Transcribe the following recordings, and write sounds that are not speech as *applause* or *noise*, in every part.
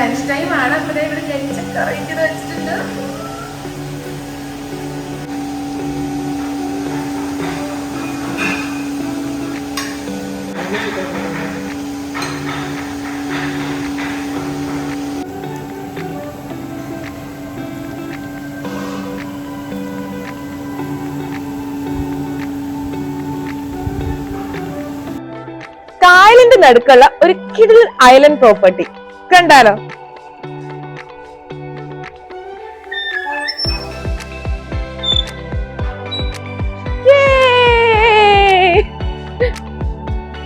Lunch time ആണ്. അപ്പൊ ഇവിടെ ലഞ്ച് അറേഞ്ച് വെച്ചിട്ടുണ്ട്. കായലിന്റെ നടുക്കുള്ള ഒരു കിഡിൽ ഐലൻഡ് പ്രോപ്പർട്ടി കണ്ടാലോ?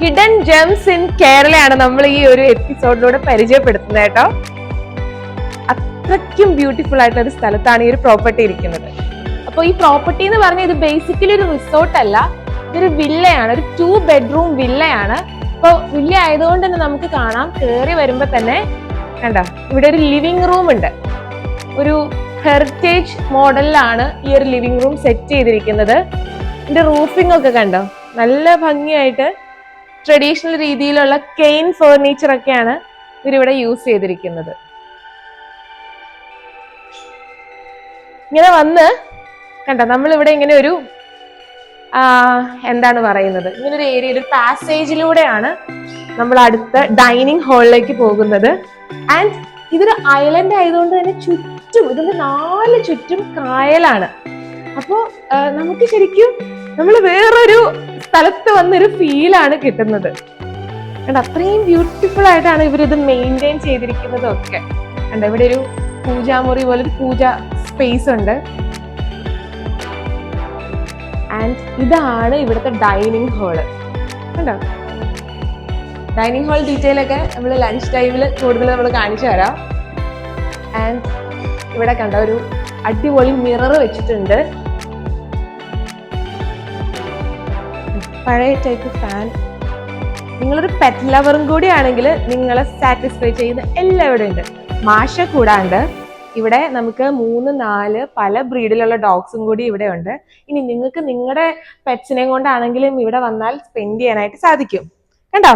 ഹിഡൻ ജെംസ് ഇൻ കേരളയാണ് നമ്മൾ ഈ ഒരു എപ്പിസോഡിലൂടെ പരിചയപ്പെടുത്തുന്നത് കേട്ടോ. അത്രയ്ക്കും ബ്യൂട്ടിഫുൾ ആയിട്ടുള്ള ഒരു സ്ഥലത്താണ് ഈ ഒരു പ്രോപ്പർട്ടി ഇരിക്കുന്നത്. അപ്പോൾ ഈ പ്രോപ്പർട്ടി എന്ന് പറഞ്ഞാൽ ഇത് ബേസിക്കലി ഒരു റിസോർട്ട് അല്ല. ഇതൊരു വില്ലയാണ് ഒരു ടു ബെഡ്റൂം വില്ലയാണ് അപ്പോൾ വലിയ ആയതുകൊണ്ട് തന്നെ നമുക്ക് കാണാം. കയറി വരുമ്പോൾ തന്നെ കണ്ട ഇവിടെ ഒരു ലിവിംഗ് റൂം ഉണ്ട്. ഒരു ഹെറിറ്റേജ് മോഡലിലാണ് ഈ ഒരു ലിവിംഗ് റൂം സെറ്റ് ചെയ്തിരിക്കുന്നത്. ഇതിന്റെ റൂഫിംഗ് ഒക്കെ കണ്ടോ നല്ല ഭംഗിയായിട്ട് ട്രഡീഷണൽ രീതിയിലുള്ള കെയിൻ ഫേർണിച്ചർ ഒക്കെയാണ് ഇവരിവിടെ യൂസ് ചെയ്തിരിക്കുന്നത്. ഇങ്ങനെ വന്ന് കണ്ട നമ്മളിവിടെ ഇങ്ങനെ ഒരു എന്താണ് പറയുന്നത്? ഇങ്ങനൊരു ഏരിയ ഒരു പാസേജിലൂടെയാണ് നമ്മൾ അടുത്ത ഡൈനിങ് ഹാളിലേക്ക് പോകുന്നത്. ആൻഡ് ഇതൊരു ഐലൻഡ് ആയതുകൊണ്ട് തന്നെ ചുറ്റും ഇതിന്റെ നാല് ചുറ്റും കായലാണ്. അപ്പോൾ നമുക്ക് ശരിക്കും നമ്മൾ വേറൊരു സ്ഥലത്ത് വന്നൊരു ഫീലാണ് കിട്ടുന്നത്. കണ്ട അത്രയും ബ്യൂട്ടിഫുൾ ആയിട്ടാണ് ഇവരിത് മെയിന്റെയിൻ ചെയ്തിരിക്കുന്നതൊക്കെ. കണ്ട ഇവിടെ ഒരു പൂജാമുറി പോലെ ഒരു പൂജ സ്പേസ് ഉണ്ട്. ആൻഡ് ഇതാണ് ഇവിടുത്തെ ഡൈനിങ് ഹാൾ കണ്ടോ? ഡൈനിങ് ഹാൾ ഡീറ്റെയിൽ ഒക്കെ നമ്മൾ ലഞ്ച് ടൈമിൽ കൂടുതൽ നമ്മൾ കാണിച്ചു തരാം. ആൻഡ് ഇവിടെ കണ്ട ഒരു അടിപൊളി മിറർ വെച്ചിട്ടുണ്ട്. പഴയ ടൈപ്പ് ഫാൻ നിങ്ങളൊരു പെറ്റ് ലവറും കൂടി ആണെങ്കിൽ നിങ്ങളെ സാറ്റിസ്ഫൈ ചെയ്യുന്ന എല്ലാം ഇവിടെ ഉണ്ട് മാഷ കൂടാണ്ട്. ഇവിടെ നമുക്ക് മൂന്ന് നാല് പല ബ്രീഡിലുള്ള ഡോഗ്സും കൂടി ഇവിടെ ഉണ്ട്. ഇനി നിങ്ങൾക്ക് നിങ്ങളുടെ പെറ്റ്സിനെ കൊണ്ടാണെങ്കിലും ഇവിടെ വന്നാൽ സ്പെൻഡ് ചെയ്യാനായിട്ട് സാധിക്കും. കണ്ടോ?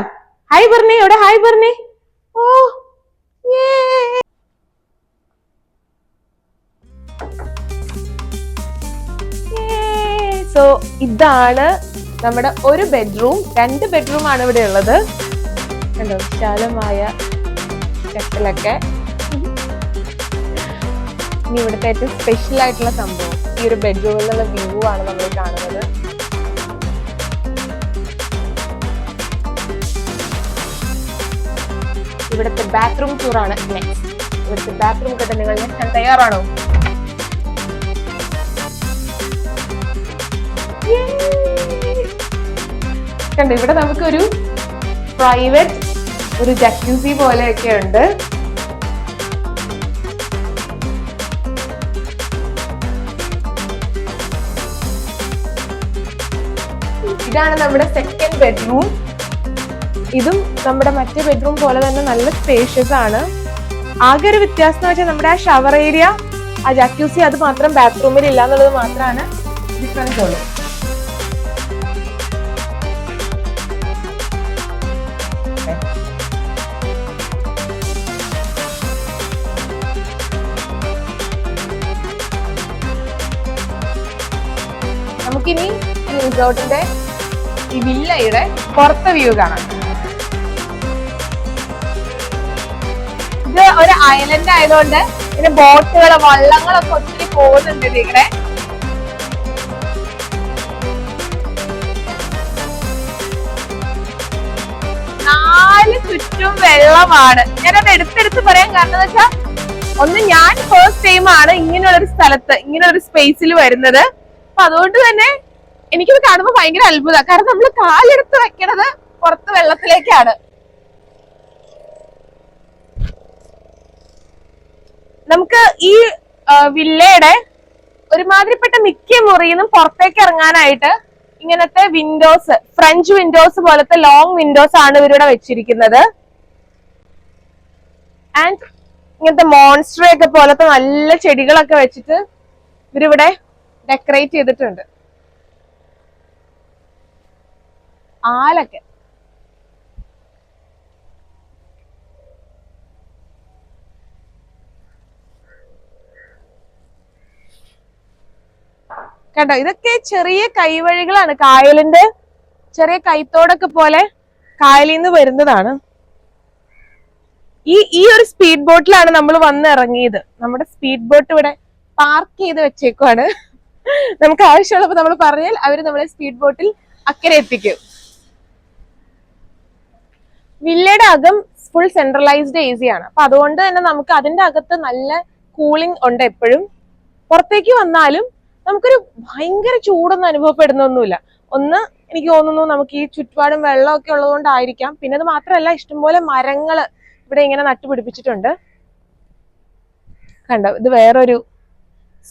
ഹായ് ബർണി ഇവിടെ ഹായ് ബർണി ഓ സോ ഇതാണ് നമ്മുടെ ഒരു ബെഡ്റൂം രണ്ട് ബെഡ്റൂം ആണ് ഇവിടെ ഉള്ളത്. കണ്ടോ? വിശാലമായ കട്ടിലൊക്കെ. ഇനി ഇവിടുത്തെ ഏറ്റവും സ്പെഷ്യൽ ആയിട്ടുള്ള സംഭവം. ഈ ഒരു ബെഡ്റൂമിൽ നിന്നുള്ള വ്യൂ ആണ് നമ്മൾ കാണുന്നത്. ഇവിടുത്തെ ബാത്റൂം ടൂർ ആണ് നെക്സ്റ്റ് ഇവിടുത്തെ ബാത്റൂം കണ്ട് നിങ്ങൾ ഞാൻ തയ്യാറാണോ? കണ്ടോ ഇവിടെ നമുക്കൊരു പ്രൈവറ്റ് ഒരു ജക്യൂസി പോലെയൊക്കെ ഉണ്ട്. ഇതാണ് നമ്മുടെ സെക്കൻഡ് ബെഡ്റൂം ഇതും നമ്മുടെ മറ്റേ ബെഡ്റൂം പോലെ തന്നെ നല്ല സ്പേഷ്യസ് ആണ്. ആകെ ഒരു വ്യത്യാസം എന്ന് വെച്ചാൽ നമ്മുടെ ആ ഷവർ ഏരിയ ആ ജക്യൂസി അത് മാത്രം ബാത്റൂമിൽ ഇല്ല എന്നുള്ളത് മാത്രമാണ് ഡിഫറൻസ് ഉള്ളൂ. നമുക്കിനി റിസോർട്ടിന്റെ ഈ വില്ലയുടെ പുറത്തെ വ്യൂ കാണാം. ഇത് ഒരു ഐലൻഡ് ആയതുകൊണ്ട് ഇതിന് ബോട്ടുകളും വള്ളങ്ങളൊക്കെ ഒത്തിരി പോകുന്നുണ്ട് ഇതിങ്ങനെ. നാല് ചുറ്റും വെള്ളമാണ്. ഞാനത് എടുത്തെടുത്ത് പറയാൻ കാരണം എന്ന് വെച്ചാൽ ഒന്ന് ഞാൻ ഫസ്റ്റ് ടൈം ആണ് ഇങ്ങനെയുള്ള ഒരു സ്ഥലത്ത് ഇങ്ങനെ ഒരു സ്പേസിൽ വരുന്നത്. അപ്പൊ അതുകൊണ്ട് തന്നെ എനിക്കിത് കാണുമ്പോൾ ഭയങ്കര അത്ഭുത. കാരണം നമ്മൾ കാലെടുത്ത് വെക്കണത് പുറത്ത് വെള്ളത്തിലേക്കാണ്. നമുക്ക് ഈ വില്ലയുടെ ഒരുമാതിരിപ്പെട്ട മിക്ക മുറിയിൽ നിന്നും പുറത്തേക്ക് ഇറങ്ങാനായിട്ട് ഇങ്ങനത്തെ വിൻഡോസ് ഫ്രഞ്ച് വിൻഡോസ് പോലത്തെ ലോങ് വിൻഡോസ് ആണ് ഇവരിവിടെ വെച്ചിരിക്കുന്നത്. ആൻഡ് ഇങ്ങനത്തെ മോൺസ്റ്റർ ഒക്കെ പോലത്തെ നല്ല ചെടികളൊക്കെ വെച്ചിട്ട് ഇവരിവിടെ ഡെക്കറേറ്റ് ചെയ്തിട്ടുണ്ട്. ആലക്കൻ കേട്ടോ ഇതൊക്കെ ചെറിയ കൈവഴികളാണ്. കായലിന്റെ ചെറിയ കൈത്തോടൊക്കെ പോലെ കായലിൽ നിന്ന് വരുന്നതാണ്. ഈ ഈ ഒരു സ്പീഡ് ബോട്ടിലാണ് നമ്മൾ വന്നിറങ്ങിയത് നമ്മുടെ സ്പീഡ് ബോട്ട് ഇവിടെ പാർക്ക് ചെയ്ത് വെച്ചേക്കുവാണ്. നമുക്ക് ആവശ്യമുള്ളപ്പോൾ നമ്മൾ പറഞ്ഞാൽ അവർ നമ്മളെ സ്പീഡ് ബോട്ടിൽ അക്കരെ എത്തിക്കും. വില്ലയുടെ അകം ഫുൾ സെൻട്രലൈസ്ഡ് എ സി ആണ്. അപ്പൊ അതുകൊണ്ട് തന്നെ നമുക്ക് അതിന്റെ അകത്ത് നല്ല കൂളിംഗ് ഉണ്ട് എപ്പോഴും. പുറത്തേക്ക് വന്നാലും നമുക്കൊരു ഭയങ്കര ചൂടൊന്നും അനുഭവപ്പെടുന്നൊന്നുമില്ല. ഒന്ന് എനിക്ക് തോന്നുന്നു നമുക്ക് ഈ ചുറ്റുപാടും വെള്ളമൊക്കെ ഉള്ളതുകൊണ്ടായിരിക്കാം. പിന്നെ അത് മാത്രമല്ല ഇഷ്ടംപോലെ മരങ്ങൾ ഇവിടെ ഇങ്ങനെ നട്ടുപിടിപ്പിച്ചിട്ടുണ്ട്. കണ്ടോ? ഇത് വേറൊരു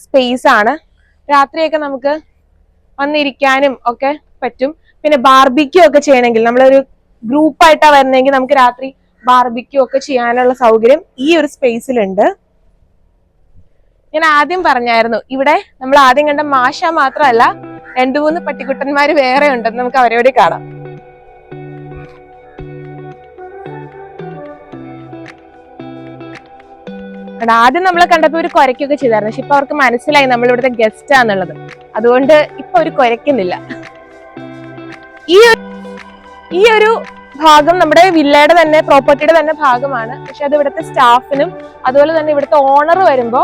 സ്പേസ് ആണ്. രാത്രിയൊക്കെ നമുക്ക് വന്നിരിക്കാനും ഒക്കെ പറ്റും. പിന്നെ ബാർബിക്യൂ ഒക്കെ ചെയ്യണമെങ്കിൽ നമ്മളൊരു ഗ്രൂപ്പായിട്ടാ വരുന്നതെങ്കിൽ നമുക്ക് രാത്രി ബാർബിക്യൂ ഒക്കെ ചെയ്യാനുള്ള സൗകര്യം ഈ ഒരു സ്പേസിലുണ്ട് ഞാൻ ആദ്യം പറഞ്ഞായിരുന്നു ഇവിടെ നമ്മൾ ആദ്യം കണ്ട മാഷ മാത്രമല്ല രണ്ടു മൂന്ന് പട്ടിക്കുട്ടന്മാര് വേറെ ഉണ്ടെന്ന് നമുക്ക് അവരോട് കാണാം. ആദ്യം നമ്മൾ കണ്ടപ്പോ ഒരു കുരയ്ക്കൊക്കെ ചെയ്തായിരുന്നു പക്ഷെ ഇപ്പൊ അവർക്ക് മനസ്സിലായി നമ്മൾ ഇവിടുത്തെ ഗസ്റ്റ് ആന്നുള്ളത്. അതുകൊണ്ട് ഇപ്പൊ ഒരു കുരയ്ക്കുന്നില്ല. ഈ ഒരു- ഈ ഒരു ഭാഗം നമ്മുടെ വില്ലയുടെ തന്നെ പ്രോപ്പർട്ടിയുടെ തന്നെ ഭാഗമാണ്. പക്ഷെ അത് ഇവിടുത്തെ സ്റ്റാഫിനും അതുപോലെ തന്നെ ഇവിടുത്തെ ഓണർ വരുമ്പോ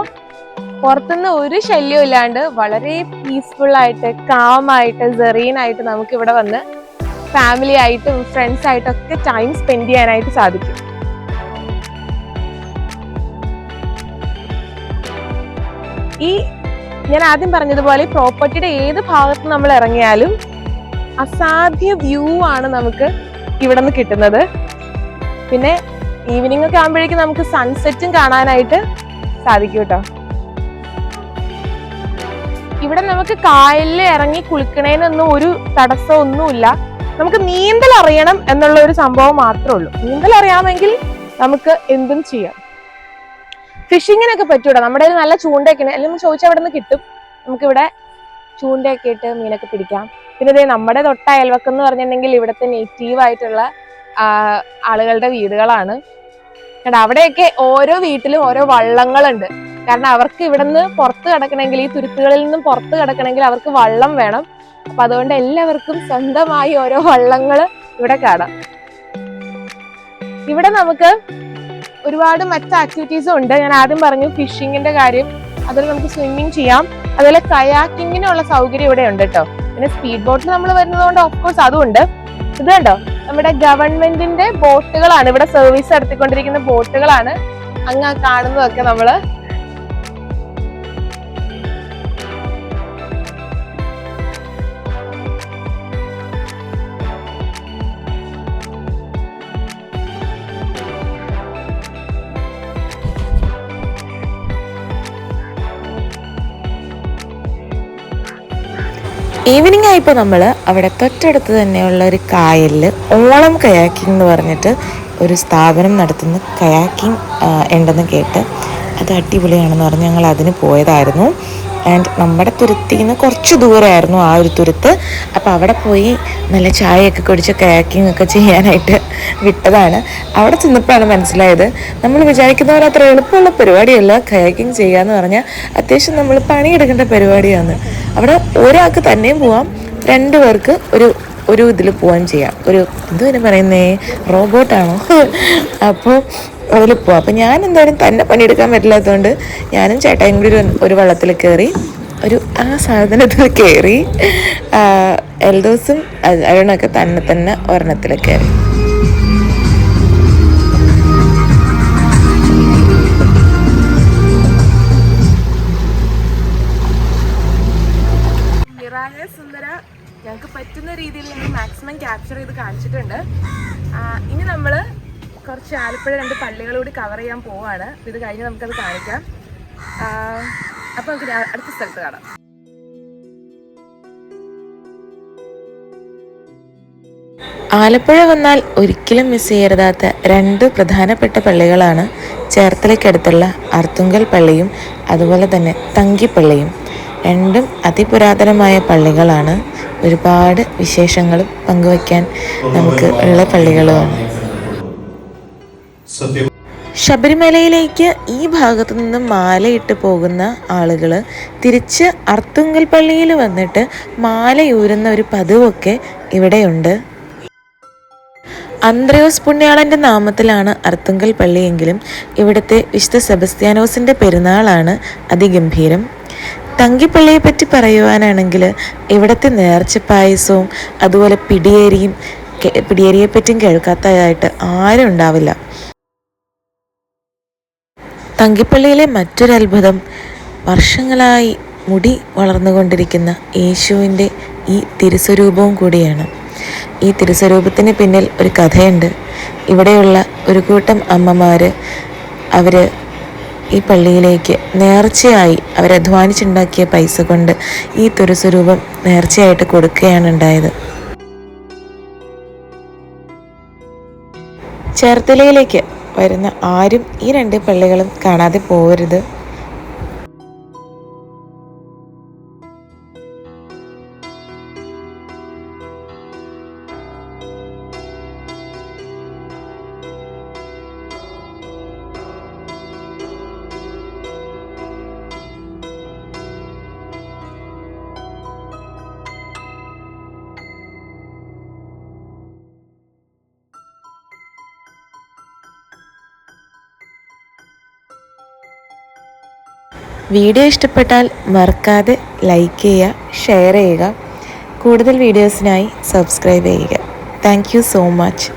പുറത്തുനിന്ന് ഒരു ശല്യവും ഇല്ലാണ്ട് വളരെ പീസ്ഫുൾ ആയിട്ട് കാം ആയിട്ട് സെറീൻ ആയിട്ട് നമുക്ക് ഇവിടെ വന്ന് ഫാമിലി ആയിട്ടും ഫ്രണ്ട്സ് ആയിട്ടും ഒക്കെ ടൈം സ്പെൻഡ് ചെയ്യാനായിട്ട് സാധിക്കും. ഈ ഞാൻ ആദ്യം പറഞ്ഞതുപോലെ പ്രോപ്പർട്ടിയുടെ ഏത് ഭാഗത്ത് നമ്മൾ ഇറങ്ങിയാലും അസാധ്യ വ്യൂ ആണ് നമുക്ക് ഇവിടെ നിന്ന് കിട്ടുന്നത്. പിന്നെ ഈവനിങ് ഒക്കെ ആകുമ്പോഴേക്കും നമുക്ക് സൺസെറ്റും കാണാനായിട്ട് സാധിക്കും കേട്ടോ ഇവിടെ നമുക്ക് കായലിൽ ഇറങ്ങി കുളിക്കണേനൊന്നും ഒരു തടസ്സമൊന്നുമില്ല നമുക്ക് നീന്തൽ അറിയണം എന്നുള്ള ഒരു സംഭവം മാത്രമേ ഉള്ളൂ. നീന്തൽ അറിയാമെങ്കിൽ നമുക്ക് എന്തും ചെയ്യാം. ഫിഷിങ്ങിനൊക്കെ പറ്റൂടാ. നമ്മുടെ നല്ല ചൂണ്ടയൊക്കെ അല്ലെങ്കിൽ ചോദിച്ചാൽ അവിടെ നിന്ന് കിട്ടും. നമുക്കിവിടെ ചൂണ്ടയൊക്കെ ഇട്ട് മീനൊക്കെ പിടിക്കാം. പിന്നെ ഇതേ നമ്മുടെ തൊട്ട അയൽവക്കം എന്ന് പറഞ്ഞിട്ടുണ്ടെങ്കിൽ ഇവിടുത്തെ നേറ്റീവ് ആയിട്ടുള്ള ആളുകളുടെ വീടുകളാണ്. അവിടെയൊക്കെ ഓരോ വീട്ടിലും ഓരോ വള്ളങ്ങളുണ്ട്. കാരണം അവർക്ക് ഇവിടുന്ന് പുറത്ത് കിടക്കണമെങ്കിൽ ഈ തുരുത്തുകളിൽ നിന്നും പുറത്ത് കിടക്കണമെങ്കിൽ അവർക്ക് വള്ളം വേണം. അപ്പൊ അതുകൊണ്ട് എല്ലാവർക്കും സ്വന്തമായി ഓരോ വള്ളങ്ങൾ ഇവിടെ കാണാം. ഇവിടെ നമുക്ക് ഒരുപാട് മറ്റ് ആക്ടിവിറ്റീസും ഉണ്ട്. ഞാൻ ആദ്യം പറഞ്ഞു ഫിഷിങ്ങിന്റെ കാര്യം. അതുപോലെ നമുക്ക് സ്വിമ്മിങ് ചെയ്യാം. അതുപോലെ കയാക്കിങ്ങിനുള്ള സൗകര്യം ഇവിടെ ഉണ്ട് കേട്ടോ പിന്നെ സ്പീഡ് ബോട്ടിൽ നമ്മൾ വരുന്നതുകൊണ്ട് ഓഫ് കോഴ്സ് അതുണ്ട് ഇത് കണ്ടോ? നമ്മുടെ ഗവൺമെന്റിന്റെ ബോട്ടുകളാണ് ഇവിടെ സർവീസ് നടത്തിക്കൊണ്ടിരിക്കുന്ന ബോട്ടുകളാണ് അങ്ങ് കാണുന്നതൊക്കെ നമ്മൾ ഈവനിങ് ആയപ്പോൾ നമ്മൾ അവിടെ തൊട്ടടുത്ത് തന്നെയുള്ള ഒരു കായലിൽ ഓളം കയാക്കിംഗ് എന്ന് പറഞ്ഞിട്ട് ഒരു സ്ഥാപനം നടത്തുന്ന കയാക്കിംഗ് ഉണ്ടെന്ന് കേട്ട് അത് അടിപൊളിയാണെന്ന് പറഞ്ഞ് ഞങ്ങൾ അതിന് പോയതായിരുന്നു. ആൻഡ് നമ്മുടെ തുരുത്തിൽ നിന്ന് കുറച്ച് ദൂരമായിരുന്നു ആ ഒരു തുരുത്ത്. അപ്പോൾ അവിടെ പോയി നല്ല ചായയൊക്കെ കുടിച്ച് കയാക്കിംഗ് ഒക്കെ ചെയ്യാനായിട്ട് വിട്ടതാണ്. അവിടെ ചെന്നപ്പോഴാണ് മനസ്സിലായത് നമ്മൾ വിചാരിക്കുന്ന പോലെ അത്ര എളുപ്പമുള്ള പരിപാടിയല്ല കയാക്കിംഗ് ചെയ്യുക എന്ന് പറഞ്ഞാൽ അത്യാവശ്യം നമ്മൾ പണിയെടുക്കേണ്ട പരിപാടിയാണ്. അവിടെ ഒരാൾക്ക് തന്നെയും പോവാം രണ്ട് പേർക്ക് ഒരു ഒരു ഇതിൽ പോവാൻ ചെയ്യാം. ഒരു എന്തുവരെ പറയുന്നേ റോബോട്ടാണോ *laughs* അപ്പോൾ അതിൽ പോവാം. അപ്പം ഞാൻ എന്തായാലും തന്നെ പണിയെടുക്കാൻ പറ്റില്ലാത്തതുകൊണ്ട് ഞാനും ചേട്ടായും കൂടി ഒരു ഒരു വള്ളത്തിൽ കയറി ഒരു ആ സാധനത്തിൽ കയറി എൽദോസും അരുണൊക്കെ തന്നെ തന്നെ ഒരെണ്ണത്തിൽ കയറി. കുറച്ച് ആലപ്പുഴ രണ്ട് പള്ളികൾ കവർ ചെയ്യാൻ പോവാണ്. ഇത് കഴിഞ്ഞ് നമുക്കത് കാണിക്കാം. അപ്പോൾ നമുക്ക് അടുത്ത സ്ഥലത്ത് കാണാം. ആലപ്പുഴ വന്നാൽ ഒരിക്കലും മിസ് ചെയ്യരുതാത്ത രണ്ട് പ്രധാനപ്പെട്ട പള്ളികളാണ് ചേർത്തലയ്ക്കടുത്തുള്ള അർത്തുങ്കൽ പള്ളിയും അതുപോലെ തന്നെ തങ്കിപ്പള്ളിയും രണ്ടും അതിപുരാതനമായ പള്ളികളാണ്. ഒരുപാട് വിശേഷങ്ങളും പങ്കുവയ്ക്കാൻ നമുക്ക് ഉള്ള പള്ളികളുമാണ്. ശബരിമലയിലേക്ക് ഈ ഭാഗത്തു നിന്ന് മാലയിട്ട് പോകുന്ന ആളുകൾ തിരിച്ച് അർത്തുങ്കൽ പള്ളിയിൽ വന്നിട്ട് മാലയൂരുന്ന ഒരു പതിവൊക്കെ ഇവിടെയുണ്ട്. അന്ത്രയോസ് പുണ്യാളന്റെ നാമത്തിലാണ് അർത്തുങ്കൽ പള്ളിയെങ്കിലും ഇവിടുത്തെ വിശുദ്ധ സെബസ്ത്യാനോസിന്റെ പെരുന്നാളാണ് അതിഗംഭീരം. തങ്കിപ്പള്ളിയെ പറ്റി പറയുവാനാണെങ്കിൽ ഇവിടുത്തെ നേർച്ച പായസവും അതുപോലെ പിടിയേരിയും പിടിയേരിയെപ്പറ്റിയും പിടിയേരിയെ പറ്റിയും കേൾക്കാത്തതായിട്ട് ആരും ഉണ്ടാവില്ല. തങ്കിപ്പള്ളിയിലെ മറ്റൊരു അത്ഭുതം വർഷങ്ങളായി മുടി വളർന്നുകൊണ്ടിരിക്കുന്ന യേശുവിന്റെ ഈ തിരുസ്വരൂപവും കൂടിയാണ്. ഈ തിരുസ്വരൂപത്തിന് പിന്നിൽ ഒരു കഥയുണ്ട്. ഇവിടെയുള്ള ഒരു കൂട്ടം അമ്മമാർ അവർ ഈ പള്ളിയിലേക്ക് നേർച്ചയായി അവരധ്വാനിച്ചുണ്ടാക്കിയ പൈസ കൊണ്ട് ഈ തിരുസ്വരൂപം നേർച്ചയായിട്ട് കൊടുക്കുകയാണ് ഉണ്ടായത്. ചേർത്തലയിലേക്ക് വരുന്ന ആരും ഈ രണ്ട് പള്ളികളും കാണാതെ പോകരുത് വീഡിയോ ഇഷ്ടപ്പെട്ടാൽ മറക്കാതെ ലൈക്ക് ചെയ്യുക ഷെയർ ചെയ്യുക. കൂടുതൽ വീഡിയോസിനായി സബ്സ്ക്രൈബ് ചെയ്യുക. Thank so much